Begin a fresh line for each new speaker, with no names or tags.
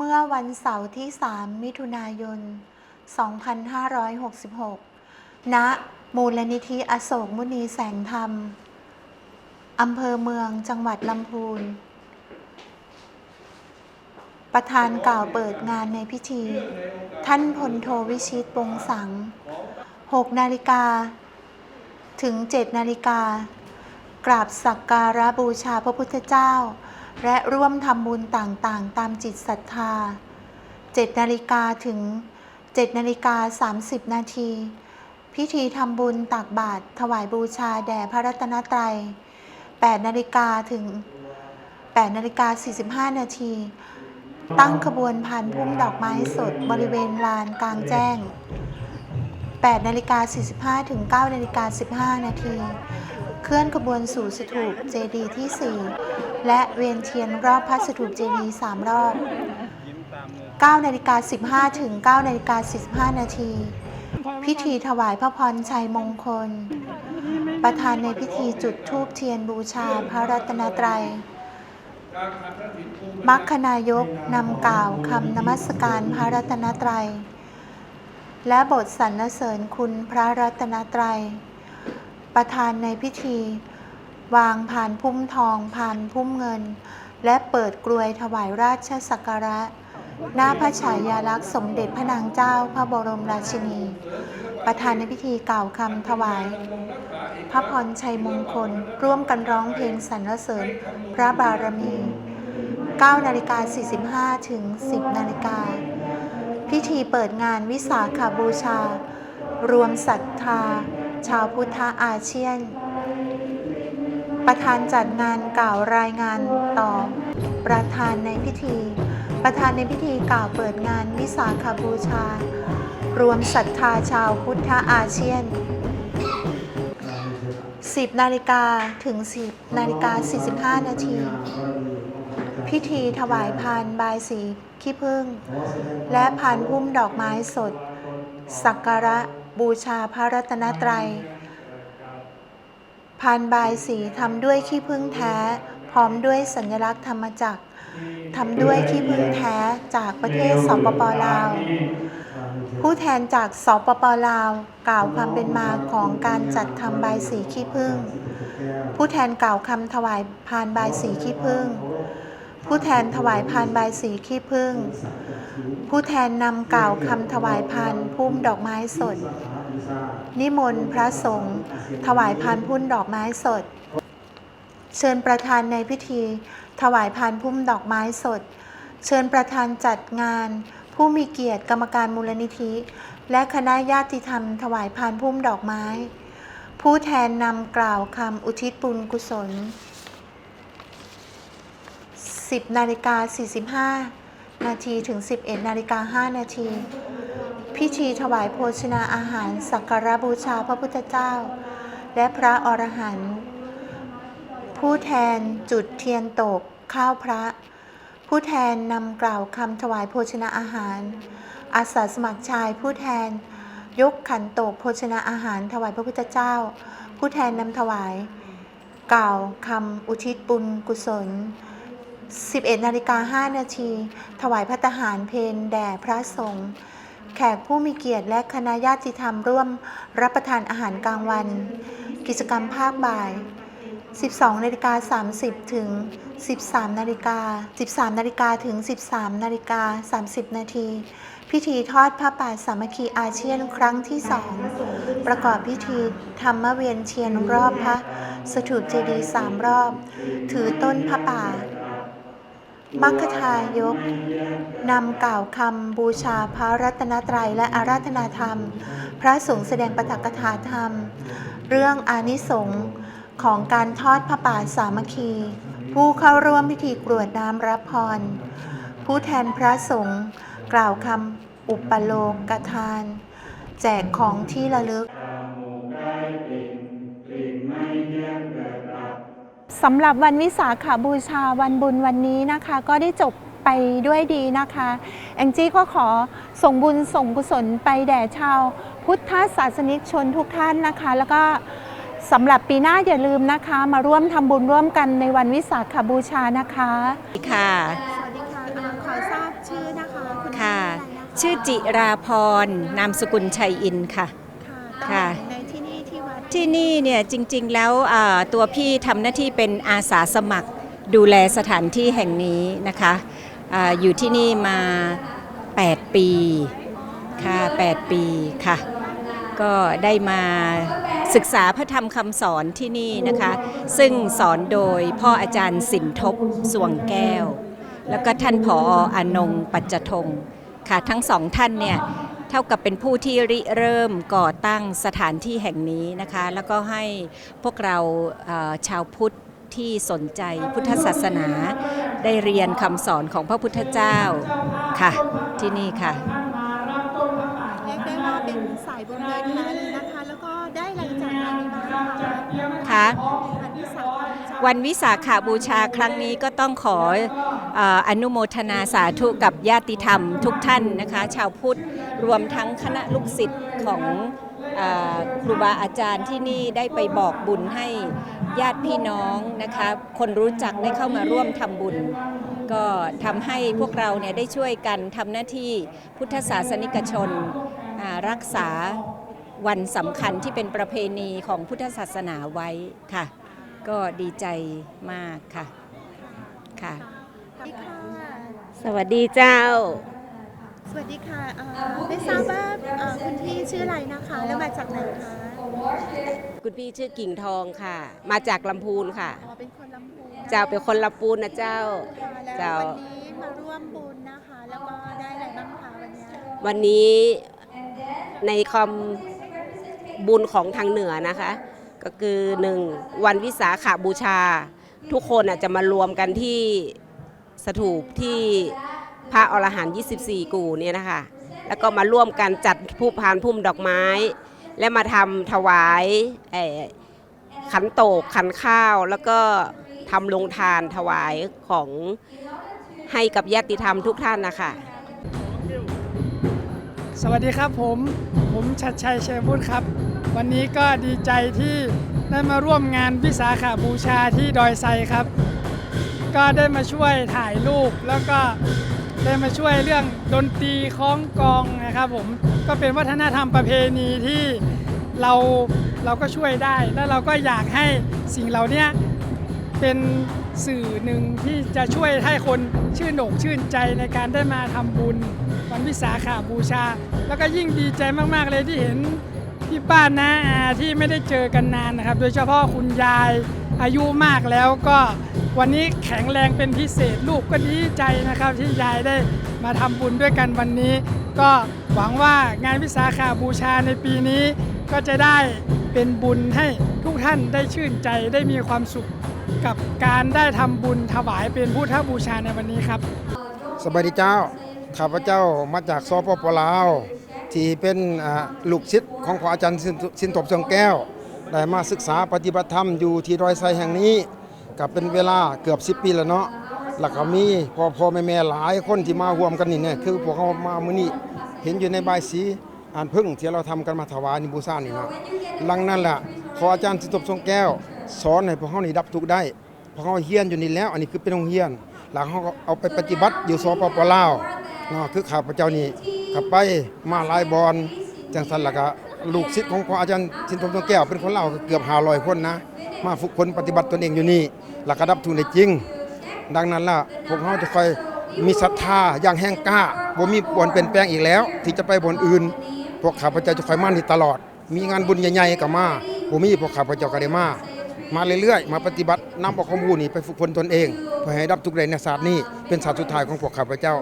เมื่อวันเสาร์ที่ 3 มิถุนายน 2566 ณ มูลนิธิอโศกมุนีแสงธรรม อำเภอเมืองจังหวัดลำพูน ประธานกล่าวเปิดงานในพิธี ท่านพลโทวิชิตวงสัง 6 นาฬิกา ถึง 7 นาฬิกา กราบสักการะบูชาพระพุทธเจ้า และร่วมทำบุญต่างๆ ตามจิตศรัทธา 7 นาฬิกาถึง 7 นาฬิกา 30 นาที พิธีทำบุญตักบาตรถวายบูชาแด่พระรัตนตรัย 8 นาฬิกาถึง 8 นาฬิกา 45 นาที ตั้งขบวนผ่านพุ่มดอกไม้สดบริเวณลานกลางแจ้ง 8 นาฬิกา 45 ถึง 9 นาฬิกา 15 นาที เคลื่อนขบวนสู่สถูปเจดีย์ที่ 4 และเวียนเทียนรอบพระสถูปเจดีย์3รอบ 9นาฬิกา15 ถึง 9นาฬิกา45 นาที พิธีถวายพระพรชัยมงคล ประธานในพิธีจุดธูปเทียนบูชาพระรัตนตรัยมัคคนายกนำกล่าวคำนมัสการพระรัตนตรัย และบทสรรเสริญคุณพระรัตนตรัย ประธานในพิธี วางผ่านพุ่มทองผ่านพุ่มเงิน และเปิดกลวยถวายราชสักการะ หน้าพระฉายาลักษณ์สมเด็จพระนางเจ้าพระบรมราชินี ประธานในพิธีกล่าวคำถวาย พระพรชัยมงคล ร่วมกันร้องเพลงสรรเสริญพระบารมี 9นาฬิกา45 ถึง 10นาฬิกาพิธีเปิดงานวิสาขาบูชา รวมศรัทธา ชาวพุทธอาเซียน ประธานจัดงานกล่าวรายงานต่อ ประธานในพิธี ประธานในพิธีกล่าวเปิดงานวิสาขาบูชา รวมศรัทธาชาวพุทธอาเซียน 10 นาฬิกาถึง 10 นาฬิกา 45 นาที พิธีถวายพานบายสีขี้ผึ้งและพานพุ่มดอกไม้สด สักการะบูชาพระรัตนตรัย พานบายสีทำด้วยขี้ผึ้งแท้ พร้อมด้วยสัญลักษณ์ธรรมจักรทำด้วยขี้ผึ้งแท้จากประเทศสปปลาว ผู้แทนจากสปปลาว กล่าวความเป็นมาของการจัดทำบายสีขี้ผึ้งผู้แทนกล่าวคำถวายพานบายสีขี้ผึ้งผู้แทนถวายพานบายสีขี้ผึ้งผู้แทนนำกล่าวคำถวายพานพุ่มดอกไม้สด นิมนต์พระสงฆ์ถวายพานพุ่มดอกไม้สด เชิญประธานในพิธี ถวายพานพุ่มดอกไม้สด เชิญประธานจัดงาน ผู้มีเกียรติกรรมการมูลนิธิ และคณะญาติธรรม ถวายพานพุ่มดอกไม้ ผู้แทนนำกล่าวคำอุทิศบุญกุศล 10นาฬิกา45นาทีถึง 11นาฬิกา5นาที พิธีถวายโภชนาอาหาร สักการบูชาพระพุทธเจ้า และพระอรหันต์ผู้แทนจุดเทียนตกข้าวพระ ผู้แทนนำกล่าวคำถวายโภชนาอาหาร อาสาสมัครชายผู้แทนยกขันโตกโภชนาอาหารถวายพระพุทธเจ้า ผู้แทนนำถวาย กล่าวคำอุทิศบุญกุศล 11นาฬิกา5นาทีถวายพระทหารเพนแด่พระสงฆ์ แขกผู้มีเกียรติและคณะญาติธรรมร่วมรับประทานอาหารกลางวัน กิจกรรมภาคบ่าย 12นาฬิกา30 ถึง 13นาฬิกา13นาฬิกาถึง 13นาฬิกา30 นาทีพิธีทอดผ้าป่าสามัคคีอาเซียนครั้งที่สอง ประกอบพิธีธรรมเวียนเทียนรอบพระสถูปเจดีย์สามรอบ ถือต้นผ้าป่า มัคคทายกนำกล่าวคำบูชาพระรัตนตรัยและอาราธนาธรรม พระสงฆ์แสดงปฐกถาธรรม เรื่องอานิสงส์ของการทอดพระป่าสามัคคี ผู้เข้าร่วมพิธีกรวดน้ำรับพร ผู้แทนพระสงฆ์กล่าวคำอุปโลกทาน แจกของที่ระลึก สำหรับวันวิสาขาบูชาวันบุญวันนี้นะคะ ก็ได้จบไปด้วยดีนะคะ แองจี้ก็ขอส่งบุญส่งกุศลไปแด่ชาว พุทธศาสนิกชนทุกท่านนะคะ แล้วก็สำหรับปีหน้าอย่าลืมนะคะ มาร่วมทำบุญร่วมกันในวันวิสาขาบูชานะคะ
ค่ะ
สวัสดีค่ะขอทราบชื่อ
ชื่อจิราพรนามสกุลชัยอินค่ะค่ะ
ในที่นี่ ที่
นี่เนี่ยจริงๆแล้วตัวพี่ทำหน้าที่เป็นอาสาสมัครดูแลสถานที่แห่งนี้นะคะออยู่ที่นี่มา 8 ปีค่ะ8ปีค่ะ ก็ได้มาศึกษาพระธรรมคำสอนที่นี่นะคะ ซึ่งสอนโดยพ่ออาจารย์สินทบสวงแก้ว แล้วก็ท่านผออนงปัจจทงค่ะทั้งสองท่านเนี่ย เท่ากับเป็นผู้ที่ริเริ่มก่อตั้งสถานที่แห่งนี้นะคะ แล้วก็ให้พวกเราชาวพุทธที่สนใจพุทธศาสนา ได้เรียนคำสอนของพระพุทธเจ้าค่ะที่นี่ค่ะ
เรียกได้ว่าเป็นสายบุญโดยแท้เลยนะคะ แล้วก็ได้อะไรจากงานนี้บ้างคะ
ค่ะ
วันวิสาขบูชา
วันวิสาขาบูชาครั้งนี้ก็ต้องขอเอ่ออนุโมทนาสาธุกับญาติธรรมทุกท่านนะคะ ชาวพุทธรวมทั้งคณะลูกศิษย์ของเออครูบาอาจารย์ที่นี่ได้ไปบอกบุญให้ญาติพี่น้องนะคะ คนรู้จักได้เข้ามาร่วมทำบุญ ก็ทำให้พวกเราเนี่ยได้ช่วยกันทำหน้าที่พุทธศาสนิกชนอ่ารักษา วันสำคัญที่เป็นประเพณีของพุทธศาสนาไว้ค่ะ ก็ดีใจมากค่ะค่ะ
สวัสดีค่ะ
สวัสดีเจ้า
สวัสดีค่ะเอ่อไม่ทราบว่าเอ่อคุณพี่ชื่ออะไรนะคะ แล้วมาจากไหนคะ
คุณพี่ชื่อกิ่งทองค่ะ มาจากลำพูนค่ะ
อ๋อเป็นคนลำพูน
เจ้าเป็นคนลำพูนนะเจ้า
ค่ะแล้ว
เจ้า
วันนี้มาร่วมบุญนะคะ แล้วก็ได้อะไรบ้างคะวันเนี้ย
วันนี้ในคอม บุญของทางเหนือนะคะ ก็คือหนึ่งวันวิสาขาบูชา ทุกคนอาจจะมารวมกันที่สถูปที่พระอรหันต์24 กูเนี่ยนะคะแล้วก็มาร่วมกันจัดผู้พานพุ่มดอกไม้ และมาทำถวายเอ่อขันโตกขันข้าว แล้วก็ทำลงทานถวายของให้กับญาติธรรมทุกท่านนะคะ
สวัสดีครับผมผมชัดชัยเชยบุตรครับ วันนี้ก็ดีใจที่ได้มาร่วมงานวิสาขาบูชาที่ดอยไซครับ ก็ได้มาช่วยถ่ายรูปแล้วก็ได้มาช่วยเรื่องดนตรีคล้องกองนะครับผมก็เป็นวัฒนธรรมประเพณีที่เราเราก็ช่วยได้ แล้วเราก็อยากให้สิ่งเหล่านี้เป็นสื่อหนึ่งที่จะช่วยให้คนชื่นอกชื่นใจในการได้มาทำบุญ วันวิสาขาบูชา แล้วก็ยิ่งดีใจมากๆเลยที่เห็นพี่ป้าน้าอาที่ไม่ได้เจอกันนานนะครับ โดยเฉพาะคุณยายอายุมากแล้วก็วันนี้แข็งแรงเป็นพิเศษลูกก็ดีใจนะครับ ที่ยายได้มาทำบุญด้วยกันวันนี้ ก็หวังว่างานวิสาขาบูชาในปีนี้ ก็จะได้เป็นบุญให้ทุกท่านได้ชื่นใจได้มีความสุขกับการได้ทำบุญถวายเป็นพุทธบูชาในวันนี้ครับ
สบายดีเจ้า ข้าพเจ้ามาจากสปปลาว ที่เป็นลูกศิษย์ของพระอาจารย์สินทบเชิงแก้ว ได้มาศึกษาปฏิบัติธรรมอยู่ที่ดอยไซแห่งนี้กับเป็นเวลาเกือบ 10 ปีแล้วเนาะแล้วก็มีพอพอแม่แม่หลายคนที่มาร่วมกันนี่เนี่ยคือพวกเขามามื้อนี้เห็นอยู่ในใบสีอ่านพึ่งที่เราทำกันมาถวายนิบูชานี่นะหลังนั้นแหละพออาจารย์สินทบเชิงแก้ว สอนให้พวกเขานี่ดับทุกได้พราะเขาเฮียนอยู่นี่แล้ว อันนี้คือเป็นโรงเฮียน หลังเขาเอาไปปฏิบัติอยู่สปปลาว เนาะคือข้าพเจ้านี่กลับไปมาหลายบอนจังสันละก็ลูกศิษย์ของพระอาจารย์สินทรมทองแก้วเป็นคนเล่าเกือบ500คนนะ มาฝึกฝนปฏิบัติตนเองอยู่นี่หลักะดับทุนได้จริง ดังนั้นล่ะพวกเขาจะคอยมีศรัทธาอย่างแห้งกล้าบ่มีบนเปลี่ยนแปลงอีกแล้ว ที่จะไปบนอื่น พวกข้าพเจ้าจะคอยมานี่ตลอด มีงานบุญใหญ่ๆก็มาบ่มีพวกข้าพเจ้าก็ได้มามาเรื่อยๆ มาปฏิบัตินำเอาข้อมูลนี่ไปฝึกฝนตนเองเพื่อให้ดับทุกข์ใดในศาสตร์นี้เป็นศาสตร์สุดท้ายของพวกข้าพเจ้า